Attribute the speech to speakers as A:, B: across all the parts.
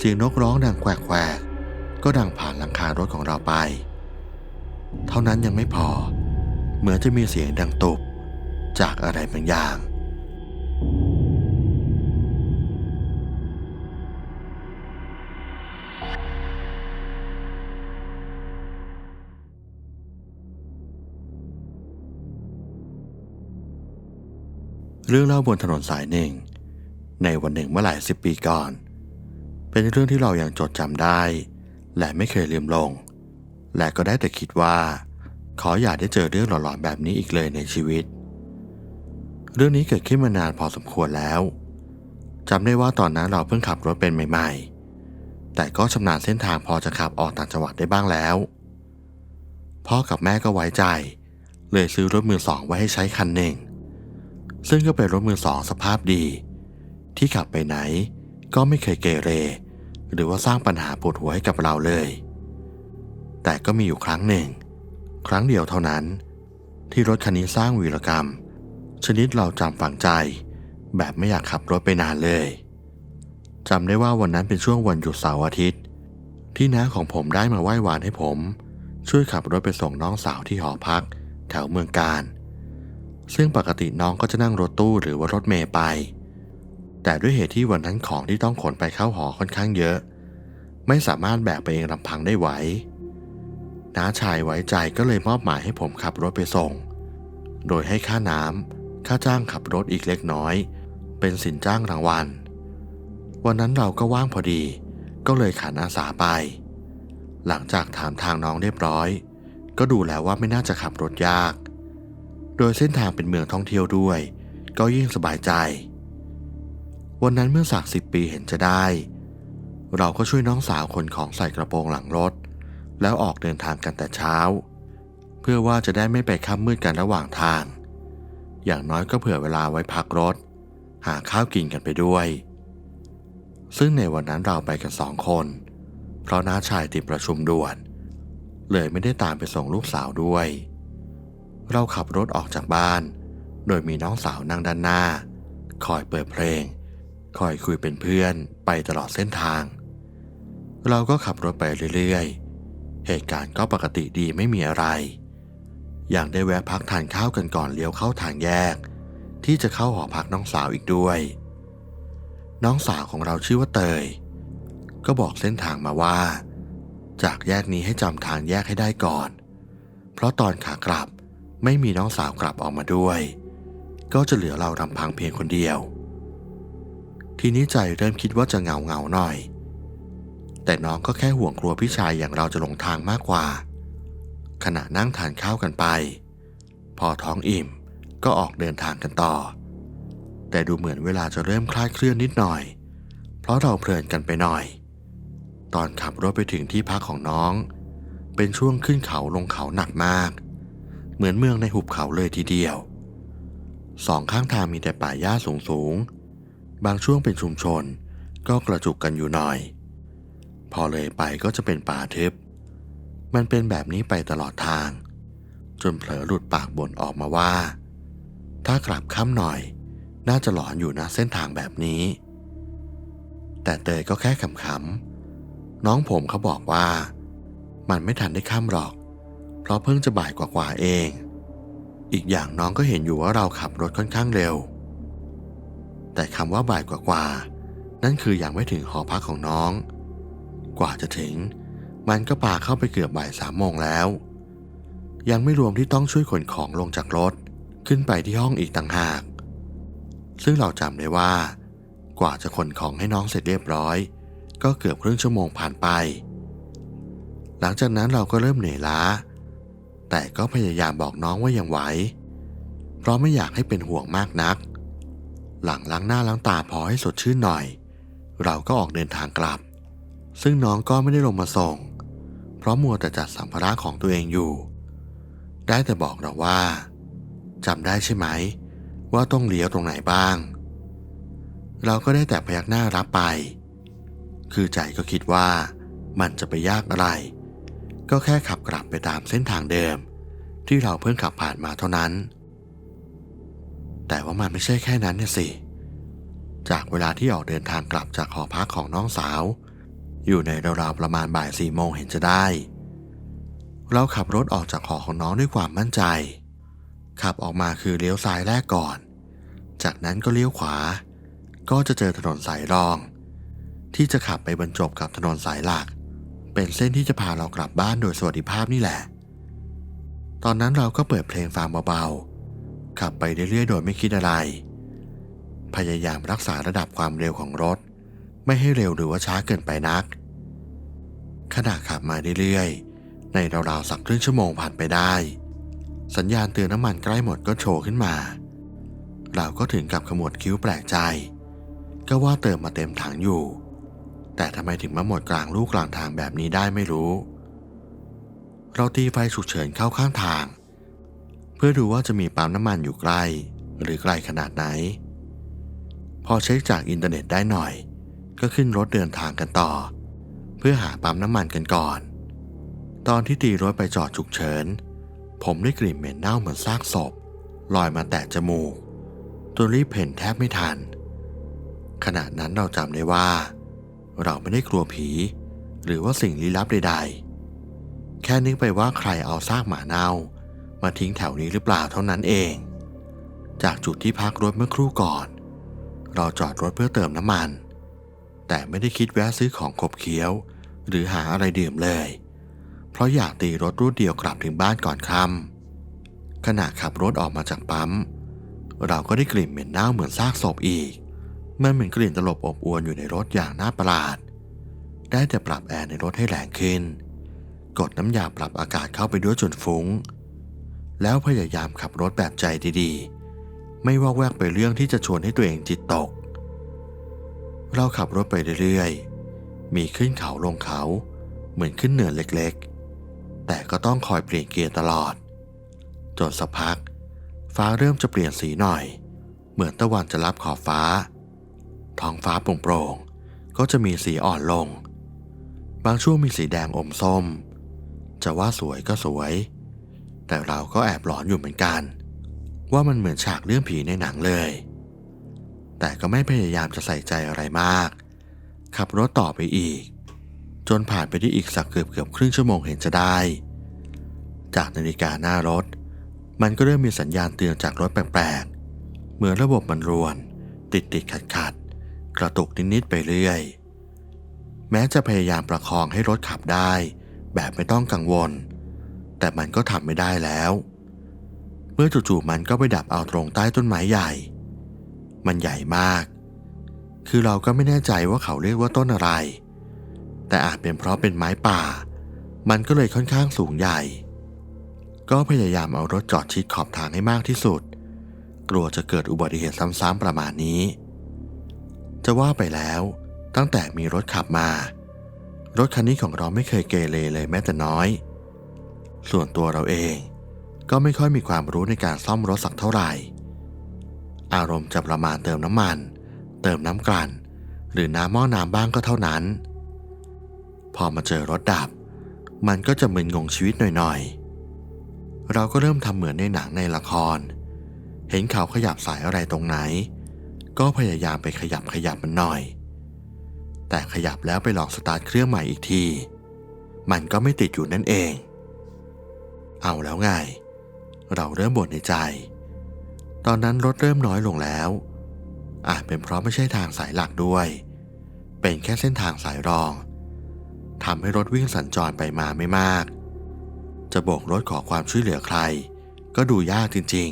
A: เสียงนกร้องดังแควกๆก็ดังผ่านหลังคารถของเราไป เท่านั้นยังไม่พอ เหมือนจะมีเสียงดังตุบจากอะไรบางอย่าง เรื่องเล่าบนถนนสายหนึ่ง ในวันหนึ่งเมื่อหลายสิบปีก่อน เป็นเรื่องที่เรายังจดจำได้ และไม่เคยลืมลง และก็ได้แต่คิดว่า ขออย่าได้เจอเรื่องหลอนๆแบบนี้อีกเลยในชีวิต เรื่องนี้เกิดขึ้นมานานพอสมควรแล้วจำได้ว่าตอนนั้นเราเพิ่งขับรถเป็นใหม่ ๆ แต่ก็ชำนาญเส้นทางพอจะขับออกต่างจังหวัดได้บ้างแล้ว พ่อกับแม่ก็ไว้ใจ เลยซื้อรถมือสองไว้ให้ใช้คันหนึ่ง ซึ่งก็เป็นรถมือสองสภาพดี ที่ขับไปไหน ก็ไม่เคยเกเร หรือว่าสร้างปัญหาปวดหัวให้กับเราเลย แต่ก็มีอยู่ครั้งหนึ่ง ครั้งเดียวเท่านั้น ที่รถคันนี้สร้างวีรกรรม ชนิดเราจำฝังใจ แบบไม่อยากขับรถไปนานเลยจำได้ว่าวันนั้นเป็นช่วงวันหยุดเสาร์อาทิตย์ ที่น้าของผมได้มาไหว้วานให้ผม ช่วยขับรถไปส่งน้องสาวที่หอพัก แถวเมืองการ ซึ่งปกติน้องก็จะนั่งรถตู้หรือว่ารถเมย์ไป แต่ด้วยเหตุที่วันนั้นของที่ต้องขนไปเข้าหอค่อนข้างเยอะ ไม่สามารถแบกไปเองลำพังได้ไหวน้าชายไว้ใจก็เลยมอบหมายให้ผมขับรถไปส่ง โดยให้ค่าน้ำค่าจ้างขับรถอีกเล็กน้อย เป็นสินจ้างรางวัล วันนั้นเราก็ว่างพอดี ก็เลยขันอาสาไป หลังจากถามทางน้องเรียบร้อย ก็ดูแล้วว่าไม่น่าจะขับรถยาก โดยเส้นทางเป็นเมืองท่องเที่ยวด้วย ก็ยิ่งสบายใจ วันนั้นเมื่อสักสิบปีเห็นจะได้ เราก็ช่วยน้องสาวขนของใส่กระโปรงหลังรถ แล้วออกเดินทางกันแต่เช้า เพื่อว่าจะได้ไม่ไปค่ำมืดกันระหว่างทาง อย่างน้อยก็เผื่อเวลาไว้พักรถ หาข้าวกินกันไปด้วย ซึ่งในวันนั้นเราไปกันสองคน เพราะน้าชายติดประชุมด่วน เลยไม่ได้ตามไปส่งลูกสาวด้วย เราขับรถออกจากบ้าน โดยมีน้องสาวนั่งด้านหน้า คอยเปิดเพลง คอยคุยเป็นเพื่อนไปตลอดเส้นทาง เราก็ขับรถไปเรื่อยๆ เหตุการณ์ก็ปกติดีไม่มีอะไร อย่างได้แวะพักทานข้าวกันก่อนเลี้ยวเข้าทางแยก ที่จะเข้าหอพักน้องสาวอีกด้วย น้องสาวของเราชื่อว่าเตย ก็บอกเส้นทางมาว่า จากแยกนี้ให้จำทางแยกให้ได้ก่อน เพราะตอนขากลับไม่มีน้องสาวกลับออกมาด้วย ก็จะเหลือเราลำพังเพียงคนเดียว ทีนี้ใจเริ่มคิดว่าจะเหงาเงาหน่อย แต่น้องก็แค่ห่วงกลัวพี่ชายอย่างเราจะหลงทางมากกว่า ขณะนั่งทานข้าวกันไป พอท้องอิ่มก็ออกเดินทางกันต่อ แต่ดูเหมือนเวลาจะเริ่มคลาดเคลื่อนนิดหน่อย เพราะเราเพลินกันไปหน่อย ตอนขับรถไปถึงที่พักของน้อง เป็นช่วงขึ้นเขาลงเขาหนักมาก เหมือนเมืองในหุบเขาเลยทีเดียวสองข้างทางมีแต่ป่าหญ้าสูงสูง บางช่วงเป็นชุมชนก็กระจุกกันอยู่หน่อย พอเลยไปก็จะเป็นป่าทึบ มันเป็นแบบนี้ไปตลอดทาง จนเผลอหลุดปากบ่นออกมาว่า ถ้ากลับค่ำหน่อย น่าจะหลอนอยู่นะเส้นทางแบบนี้ แต่เตยก็แค่ขำๆน้องผมเขาบอกว่า มันไม่ทันได้ค่ำหรอก เพราะเพิ่งจะบ่ายกว่าๆเอง อีกอย่างน้องก็เห็นอยู่ว่าเราขับรถค่อนข้างเร็ว แต่คำว่าบ่ายกว่าๆนั่นคืออยังไม่ถึงหอพักของน้อง กว่าจะถึง มันก็ป่าเข้าไปเกือบบ่ายสามโมงแล้ว ยังไม่รวมที่ต้องช่วยขนของลงจากรถขึ้นไปที่ห้องอีกต่างหาก ซึ่งเราจำได้ว่า กว่าจะขนของให้น้องเสร็จเรียบร้อย ก็เกือบครึ่งชั่วโมงผ่านไป หลังจากนั้นเราก็เริ่มเหนื่อยล้า แต่ก็พยายามบอกน้องว่ายังไหว เพราะไม่อยากให้เป็นห่วงมากนัก หลังล้างหน้าล้างตาพอให้สดชื่นหน่อย เราก็ออกเดินทางกลับ ซึ่งน้องก็ไม่ได้ลงมาส่ง เพราะมัวแต่จัดสัมภาระของตัวเองอยู่ ได้แต่บอกเราว่าจำได้ใช่ไหม ว่าต้องเลี้ยวตรงไหนบ้าง เราก็ได้แต่พยักหน้ารับไป คือใจก็คิดว่ามันจะไปยากอะไร ก็แค่ขับกลับไปตามเส้นทางเดิม ที่เราเพิ่งขับผ่านมาเท่านั้น แต่ว่ามันไม่ใช่แค่นั้นเนี่ยสิ จากเวลาที่ออกเดินทางกลับจากหอพักของน้องสาว อยู่ในราวๆประมาณบ่ายสี่โมงเห็นจะได้ เราขับรถออกจากหอของน้องด้วยความมั่นใจ ขับออกมาคือเลี้ยวซ้ายแรกก่อน จากนั้นก็เลี้ยวขวา ก็จะเจอถนนสายรอง ที่จะขับไปบรรจบกับถนนสายหลัก เป็นเส้นที่จะพาเรากลับบ้านโดยสวัสดิภาพนี่แหละ ตอนนั้นเราก็เปิดเพลงฟังเบาๆ ขับไปเรื่อยๆ โดยไม่คิดอะไร พยายามรักษาระดับความเร็วของรถ ไม่ให้เร็วหรือว่าช้าเกินไปนัก ขณะขับมาเรื่อยๆ ในราวๆสักครึ่งชั่วโมงผ่านไปได้ สัญญาณเตือนน้ำมันใกล้หมดก็โชว์ขึ้นมา เราก็ถึงกับขมวดคิ้วแปลกใจ ก็ว่าเติมมาเต็มถังอยู่ แต่ทำไมถึงมาหมดกลางลูกกลางทางแบบนี้ได้ไม่รู้ เราตีไฟฉุกเฉินเข้าข้างทาง เพื่อดูว่าจะมีปั๊มน้ำมันอยู่ใกล้ หรือไกลขนาดไหน พอเช็คจากอินเทอร์เน็ตได้หน่อย ก็ขึ้นรถเดินทางกันต่อ เพื่อหาปั๊มน้ำมันกันก่อน ตอนที่ตีรถไปจอดฉุกเฉิน ผมได้กลิ่นเหม็นเน่าเหมือนซากศพลอยมาแตะจมูกตัวรีบเพ่นแทบไม่ทัน ขณะนั้นเราจำได้ว่า เราไม่ได้กลัวผี หรือว่าสิ่งลี้ลับใด ๆ แค่นึกไปว่าใครเอาซากหมาเน่า มาทิ้งแถวนี้หรือเปล่าเท่านั้นเอง จากจุดที่พักรถเมื่อครู่ก่อน เราจอดรถเพื่อเติมน้ำมัน แต่ไม่ได้คิดแวะซื้อของขบเคี้ยว หรือหาอะไรดื่มเลย เพราะอยากตีรถรูดเดียวกลับถึงบ้านก่อนค่ำขณะขับรถออกมาจากปั๊ม เราก็ได้กลิ่นเหม็นเน่าเหมือนซากศพอีก มันเหมือนกลิ่นตลบอบอวนอยู่ในรถอย่างน่าประหลาด ได้แต่ปรับแอร์ในรถให้แรงขึ้น กดน้ำยาปรับอากาศเข้าไปด้วยจนฟุง้ง แล้วพยายามขับรถแบบใจดีๆ ไม่ว่าแวกไปเรื่องที่จะชวนให้ตัวเองจิตตก เราขับรถไปเรื่อยๆ มีขึ้นเขาลงเขาเหมือนขึ้นเนินเล็กๆ แต่ก็ต้องคอยเปลี่ยนเกียร์ตลอด จนสักพัก ฟ้าเริ่มจะเปลี่ยนสีหน่อย เหมือนตะวันจะรับขอบฟ้า ท้องฟ้าโปร่งๆ ก็จะมีสีอ่อนลง บางช่วงมีสีแดงอมส้ม จะว่าสวยก็สวย แต่เราก็แอบหลอนอยู่เหมือนกัน ว่ามันเหมือนฉากเรื่องผีในหนังเลย แต่ก็ไม่พยายามจะใส่ใจอะไรมาก ขับรถต่อไปอีก จนผ่านไปได้อีกสักเกือบเกือบครึ่งชั่วโมงเห็นจะได้ จากนาฬิกาหน้ารถ มันก็เริ่มมีสัญญาณเตือนจากรถแปลกๆ เหมือนระบบมันรวน ติดติดขัดขัดๆกระตุกนิดๆไปเรื่อย แม้จะพยายามประคองให้รถขับได้ แบบไม่ต้องกังวล แต่มันก็ทำไม่ได้แล้ว เมื่อจู่ๆมันก็ไปดับเอาตรงใต้ต้นไม้ใหญ่ มันใหญ่มาก คือเราก็ไม่แน่ใจว่าเขาเรียกว่าต้นอะไร แต่อาจเป็นเพราะเป็นไม้ป่า มันก็เลยค่อนข้างสูงใหญ่ ก็พยายามเอารถจอดชิดขอบทางให้มากที่สุด กลัวจะเกิดอุบัติเหตุซ้ำๆประมาณนี้ จะว่าไปแล้วตั้งแต่มีรถขับมา รถคันนี้ของเราไม่เคยเกเรเลยแม้แต่น้อย ส่วนตัวเราเอง ก็ไม่ค่อยมีความรู้ในการซ่อมรถสักเท่าไหร่ อารมณ์จะประมาณเติมน้ำมัน เติมน้ำกลั่น หรือน้ำหม้อน้ำบ้างก็เท่านั้น พอมาเจอรถดับ มันก็จะมึนงงชีวิตหน่อยๆ เราก็เริ่มทำเหมือนในหนังในละคร เห็นเขาขยับสายอะไรตรงไหน ก็พยายามไปขยับขยับมันหน่อย แต่ขยับแล้วไปลองสตาร์ทเครื่องใหม่อีกทีมันก็ไม่ติดอยู่นั่นเอง เอาแล้วไง เราเริ่มบ่นในใจ ตอนนั้นรถเริ่มน้อยลงแล้ว อาจเป็นเพราะไม่ใช่ทางสายหลักด้วย เป็นแค่เส้นทางสายรองทำให้รถวิ่งสัญจรไปมาไม่มาก จะโบกรถขอความช่วยเหลือใคร ก็ดูยากจริง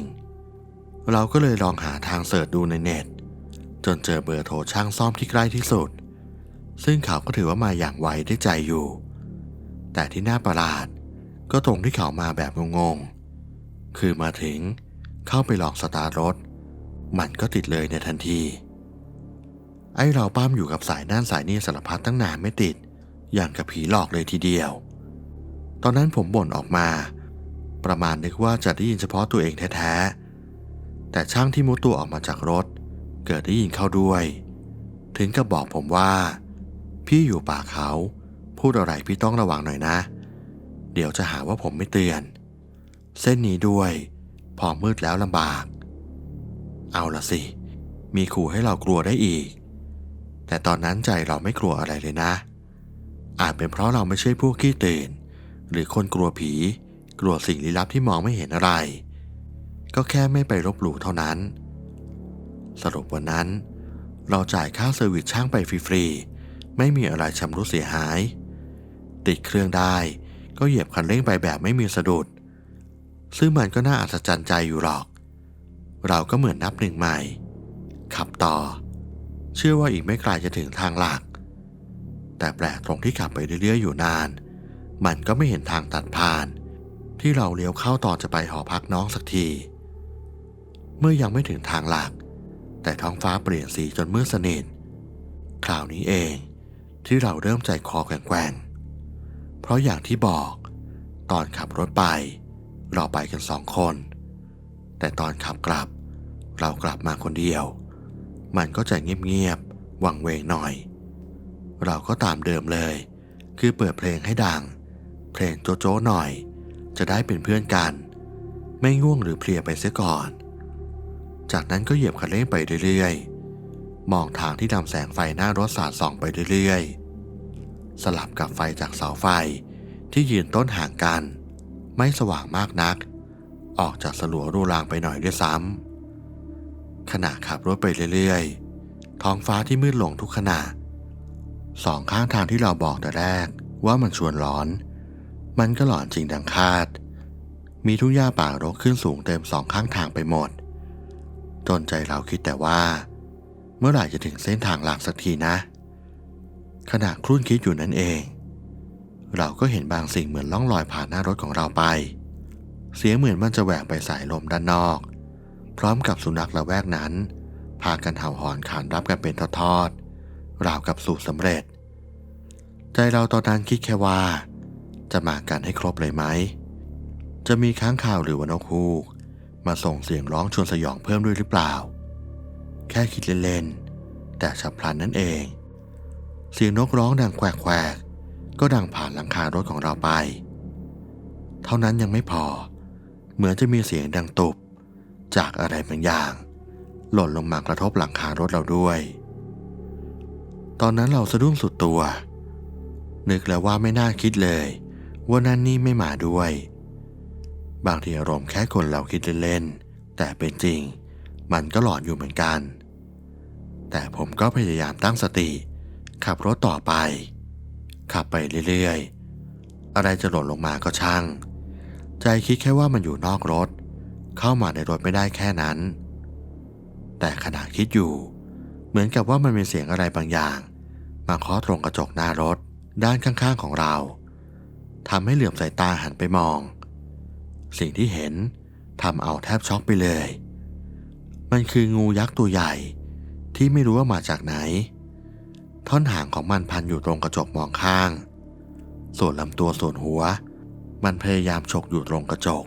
A: ๆ เราก็เลยลองหาทางเสิร์ชดูในเน็ต จนเจอเบอร์โทรช่างซ่อมที่ใกล้ที่สุด ซึ่งเขาก็ถือว่ามาอย่างไวได้ใจอยู่ แต่ที่น่าประหลาด ก็ตรงที่เขามาแบบงงๆ คือมาถึงเข้าไปหลองสตาร์รถ มันก็ติดเลยในทันที ไอ้เราปั้มอยู่กับสายด้านสายนี้สารพัดตั้งนานไม่ติด อย่างกับผีหลอกเลยทีเดียว ตอนนั้นผมบ่นออกมา ประมาณนึกว่าจะได้ยินเฉพาะตัวเองแท้ๆ แต่ช่างที่มุดตัวออกมาจากรถ เกิดได้ยินเข้าด้วย ถึงกับบอกผมว่า พี่อยู่ป่าเขา พูดอะไรพี่ต้องระวังหน่อยนะเเดี๋ยวจะหาว่าผมไม่เตือน เส้นนี้ด้วย พอมืดแล้วลำบาก เอาละสิ มีขู่ให้เรากลัวได้อีก แต่ตอนนั้นใจเราไม่กลัวอะไรเลยนะ อาจเป็นเพราะเราไม่ใช่พวกขี้ตื่น หรือคนกลัวผี กลัวสิ่งลี้ลับที่มองไม่เห็นอะไร ก็แค่ไม่ไปลบหลู่เท่านั้น สรุปวันนั้น เราจ่ายค่าเซอร์วิสช่างไปฟรีๆไม่มีอะไรชำรุดเสียหาย ติดเครื่องได้ ก็เหยียบคันเร่งไปแบบไม่มีสะดุด ซึ่งมันก็น่าอัศจรรย์ใจอยู่หรอก เราก็เหมือนนับหนึ่งใหม่ ขับต่อ เชื่อว่าอีกไม่ไกลจะถึงทางหลัก แต่แปลกตรงที่ขับไปเรื่อยๆอยู่นาน มันก็ไม่เห็นทางตัดผ่าน ที่เราเลี้ยวเข้าตอนจะไปหอพักน้องสักที เมื่อยังไม่ถึงทางหลัก แต่ท้องฟ้าเปลี่ยนสีจนมืดสนิทคราวนี้เองที่เราเริ่มใจคอแกว่ง เพราะอย่างที่บอก ตอนขับรถไป เราไปกันสองคน แต่ตอนขับกลับ เรากลับมาคนเดียว มันก็จะเงียบๆวังเวงหน่อย เราก็ตามเดิมเลย คือเปิดเพลงให้ดัง เพลงโจโจ้หน่อย จะได้เป็นเพื่อนกัน ไม่ง่วงหรือเพลียไปเสียก่อน จากนั้นก็เหยียบคันเร่งไปเรื่อยๆมองทางที่นำแสงไฟหน้ารถสาดส่องไปเรื่อยๆ สลับกับไฟจากเสาไฟที่ยืนต้นห่างกัน ไม่สว่างมากนัก ออกจากสลัวรูรางไปหน่อยด้วยซ้ำขณะขับรถไปเรื่อยๆ ท้องฟ้าที่มืดลงทุกขณะสองข้างทางที่เราบอกแต่แรกว่ามันชวนร้อน มันก็หลอนจริงดังคาด มีทุ่งหญ้าป่ารกขึ้นสูงเต็มสองข้างทางไปหมด จนใจเราคิดแต่ว่า เมื่อไหร่จะถึงเส้นทางหลักสักทีนะ ขณะครุ่นคิดอยู่นั่นเอง เราก็เห็นบางสิ่งเหมือนล่องลอยผ่านหน้ารถของเราไป เสียงเหมือนมันจะแหวกไปสายลมด้านนอก พร้อมกับสุนัขละแวกนั้น พากันเห่าหอนขานรับกันเป็นทอดๆราวกับสูตรสำเร็จ ใจเราตอนนั้นคิดแค่ว่า จะมากันให้ครบเลยไหม จะมีค้างคาวหรือว่านกฮูก มาส่งเสียงร้องชวนสยองเพิ่มด้วยหรือเปล่า แค่คิดเล่นๆแต่ฉับพลันนั่นเอง เสียงนกร้องดังแควกก็ดังผ่านหลังคารถของเราไป เท่านั้นยังไม่พอ เหมือนจะมีเสียงดังตุบ จากอะไรบางอย่าง หล่นลงมากระทบหลังคารถเราด้วย ตอนนั้นเราสะดุ้งสุดตัว นึกแล้วว่าไม่น่าคิดเลย ว่านั่นนี่ไม่มาด้วย บางทีอารมณ์แค่คนเราคิดเล่นๆแต่เป็นจริง มันก็หลอนอยู่เหมือนกัน แต่ผมก็พยายามตั้งสติ ขับรถต่อไป ขับไปเรื่อยๆ อะไรจะหล่นลงมาก็ช่าง ใจคิดแค่ว่ามันอยู่นอกรถ เข้ามาในรถไม่ได้แค่นั้น แต่ขณะคิดอยู่ เหมือนกับว่ามันมีเสียงอะไรบางอย่าง มาเคาะตรงกระจกหน้ารถด้านข้างๆของเราทำให้เหลื่อบสายตาหันไปมอง สิ่งที่เห็นทำเอาแทบช็อกไปเลย มันคืองูยักษ์ตัวใหญ่ที่ไม่รู้ว่ามาจากไหน ท่อนหางของมันพันอยู่ตรงกระจกมองข้าง ส่วนลำตัวส่วนหัว มันพยายามฉกอยู่ตรงกระจก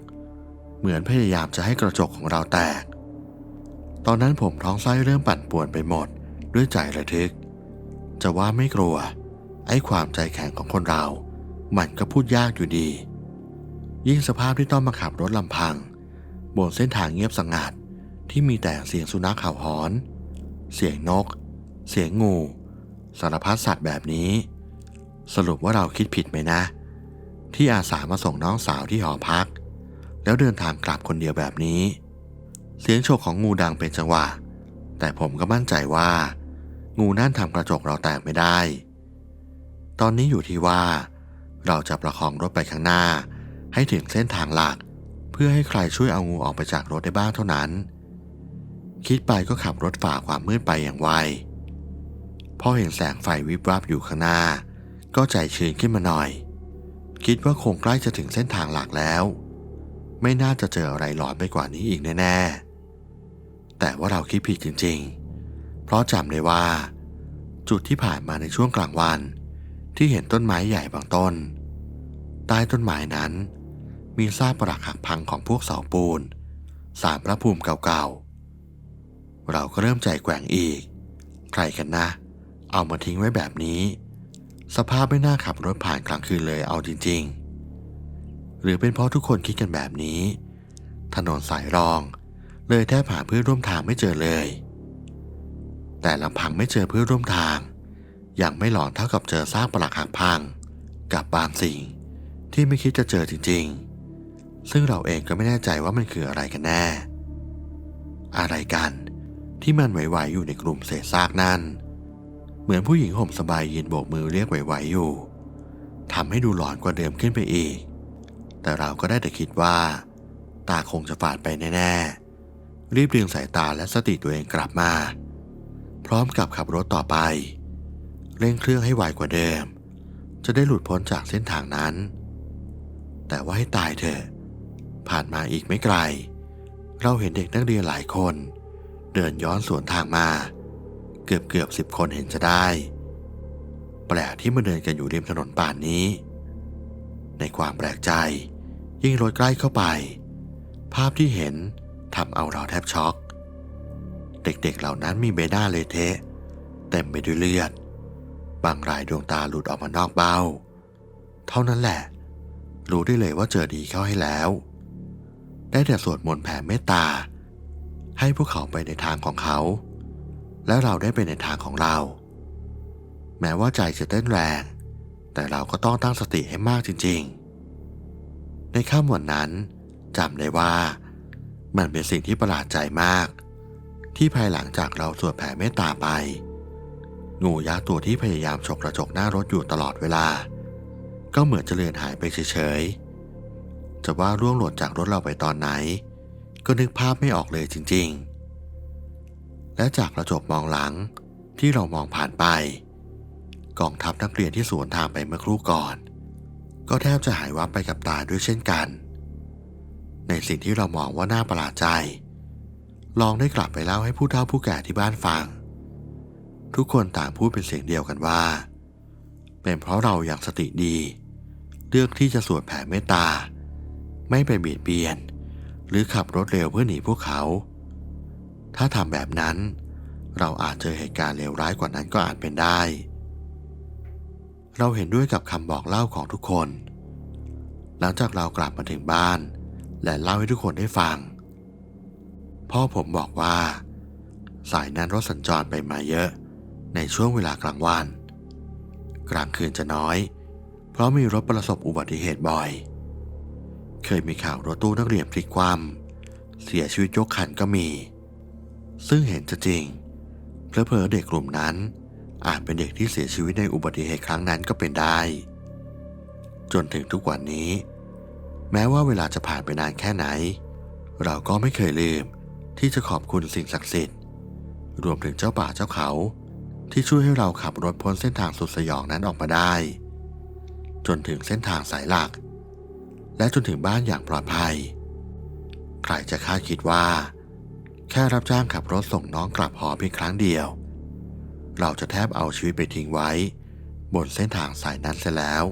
A: เหมือนพยายามจะให้กระจกของเราแตก ตอนนั้นผมท้องไส้เริ่มปั่นป่วนไปหมดด้วยใจระทึก จะว่าไม่กลัว ไอ้ความใจแข็งของคนเรา มันก็พูดยากอยู่ดี ยิ่งสภาพที่ต้องมาขับรถลำพัง บนเส้นทางเงียบสงัดที่มีแต่เสียงสุนัขเห่าหอน เสียงนก เสียงงู สารพัดสัตว์แบบนี้ สรุปว่าเราคิดผิดไหมนะ ที่อาสามาส่งน้องสาวที่หอพัก แล้วเดินทางกลับคนเดียวแบบนี้ เสียงโชกของงูดังเป็นจังหวะ แต่ผมก็มั่นใจว่า งูนั่นทำกระจกเราแตกไม่ได้ ตอนนี้อยู่ที่ว่า เราจะประคองรถไปข้างหน้า ให้ถึงเส้นทางหลัก เพื่อให้ใครช่วยเอางูออกไปจากรถได้บ้างเท่านั้น คิดไปก็ขับรถฝ่าความมืดไปอย่างไว พอเห็นแสงไฟวิบวับอยู่ข้างหน้า ก็ใจชื้นขึ้นมาหน่อย คิดว่าคงใกล้จะถึงเส้นทางหลักแล้ว ไม่น่าจะเจออะไรหลอนไปกว่านี้อีกแน่ๆ แต่ว่าเราคิดผิดจริงๆ เพราะจำได้ว่า จุดที่ผ่านมาในช่วงกลางวัน ที่เห็นต้นไม้ใหญ่บางต้น ใต้ต้นไม้นั้น มีซากปรักหักพังของพวกเสาปูนสารพระภูมิเก่าๆ เราก็เริ่มใจแกว่งอีก ใครกันนะ เอามาทิ้งไว้แบบนี้ สภาพไม่น่าขับรถผ่านกลางคืนเลยเอาจริง ๆ หรือเป็นเพราะทุกคนคิดกันแบบนี้ ถนนสายรอง เลยแทบหาเพื่อนร่วมทางไม่เจอเลย แต่ลำพังไม่เจอเพื่อนร่วมทางยังไม่หลอนเท่ากับเจอซากปรักหักพัง กับบางสิ่งที่ไม่คิดจะเจอจริง ๆ ซึ่งเราเองก็ไม่แน่ใจว่ามันคืออะไรกันแน่ อะไรกันที่มันไหวๆอยู่ในกลุ่มเศษซากนั่น เหมือนผู้หญิงห่มสบายยืนโบกมือเรียกไหวๆอยู่ทำให้ดูหลอนกว่าเดิมขึ้นไปอีก แต่เราก็ได้แต่คิดว่า ตาคงจะฝาดไปแน่ๆ รีบดึงสายตาและสติตัวเองกลับมา พร้อมกับขับรถต่อไป เร่งเครื่องให้ไวกว่าเดิม จะได้หลุดพ้นจากเส้นทางนั้น แต่ว่าให้ตายเถอะ ผ่านมาอีกไม่ไกล เราเห็นเด็กนักเรียนหลายคน เดินย้อนสวนทางมา เกือบเกือบสิบคนเห็นจะได้ แปลกที่มาเดินกันอยู่ริมถนนป่านนี้ ในความแปลกใจยิ่งรถใกล้เข้าไป ภาพที่เห็นทำเอาเราแทบช็อก เด็กๆเหล่านั้นมีใบหน้าเละเทะ เต็มไปด้วยเลือด บางรายดวงตาหลุดออกมานอกเบ้า เท่านั้นแหละ รู้ได้เลยว่าเจอดีเข้าให้แล้ว ได้แต่สวดมนต์แผ่เมตตา ให้พวกเขาไปในทางของเขา และเราได้ไปในทางของเรา แม้ว่าใจจะเต้นแรง แต่เราก็ต้องตั้งสติให้มากจริง ๆ ในค่ำวันนั้นจำได้ว่ามันเป็นสิ่งที่ประหลาดใจมาก ที่ภายหลังจากเราสวดแผ่เมตตาไป งูยักษ์ตัวที่พยายามฉกกระจกหน้ารถอยู่ตลอดเวลา ก็เหมือนจะเลือนหายไปเฉยๆจะว่าร่วงหล่นจากรถเราไปตอนไหน ก็นึกภาพไม่ออกเลยจริง ๆ และจากกระจกมองหลังที่เรามองผ่านไป กองทัพนักเรียนที่สวนทางไปเมื่อครู่ก่อน ก็แทบจะหายวับไปกับตาด้วยเช่นกัน ในสิ่งที่เรามองว่าน่าประหลาดใจ ลองได้กลับไปเล่าให้ผู้เฒ่าผู้แก่ที่บ้านฟัง ทุกคนต่างพูดเป็นเสียงเดียวกันว่า เป็นเพราะเราอย่างสติดี เลือกที่จะสวดแผ่เมตตา ไม่ไปเบียดเบียน หรือขับรถเร็วเพื่อหนีพวกเขา ถ้าทำแบบนั้น เราอาจเจอเหตุการณ์เลวร้ายกว่านั้นก็อาจเป็นได้ เราเห็นด้วยกับคำบอกเล่าของทุกคน หลังจากเรากลับมาถึงบ้าน และเล่าให้ทุกคนได้ฟัง พ่อผมบอกว่า สายนั้นรถสัญจรไปมาเยอะ ในช่วงเวลากลางวัน กลางคืนจะน้อย เพราะมีรถประสบอุบัติเหตุบ่อย เคยมีข่าวรถตู้นักเรียนพลิกคว่ำเสียชีวิตยกคันก็มี ซึ่งเห็นจะจริงเพลอเด็กกลุ่มนั้น อาจเป็นเด็กที่เสียชีวิตในอุบัติเหตุครั้งนั้นก็เป็นได้ จนถึงทุกวันนี้ แม้ว่าเวลาจะผ่านไปนานแค่ไหน เราก็ไม่เคยลืมที่จะขอบคุณสิ่งศักดิ์สิทธิ์ รวมถึงเจ้าป่าเจ้าเขา ที่ช่วยให้เราขับรถพ้นเส้นทางสุดสยองนั้นออกมาได้ จนถึงเส้นทางสายหลัก และจนถึงบ้านอย่างปลอดภัย ใครจะคาดคิดว่า แค่รับจ้างขับรถส่งน้องกลับหอเพียงครั้งเดียว เราจะแทบเอาชีวิตไปทิ้งไว้ บนเส้นทางสายนั้นเสียแล้ว